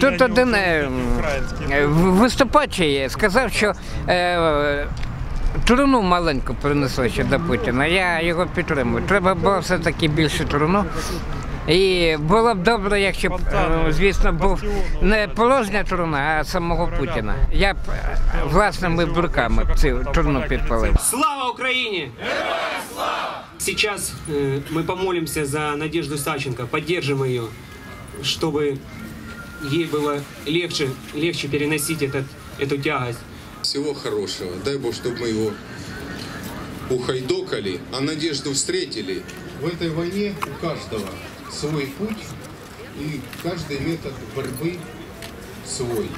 Тут один е, е, виступач є, сказав, що е, труну маленьку принесли ще до Путіна. Я його підтримую. Треба було все-таки більше труну. І було б добре, якщо б, е, звісно, був не порожня труна, а самого Путіна. Я б е, власними бурками б цю труну підпалив. Слава Украине! Сейчас э, мы помолимся за Надежду Савченко, поддержим ее, чтобы Ей было легче, легче переносить этот, эту тягость. Всего хорошего. Дай Бог, чтобы мы его ухайдокали, а надежду встретили. В этой войне у каждого свой путь и каждый метод борьбы свой.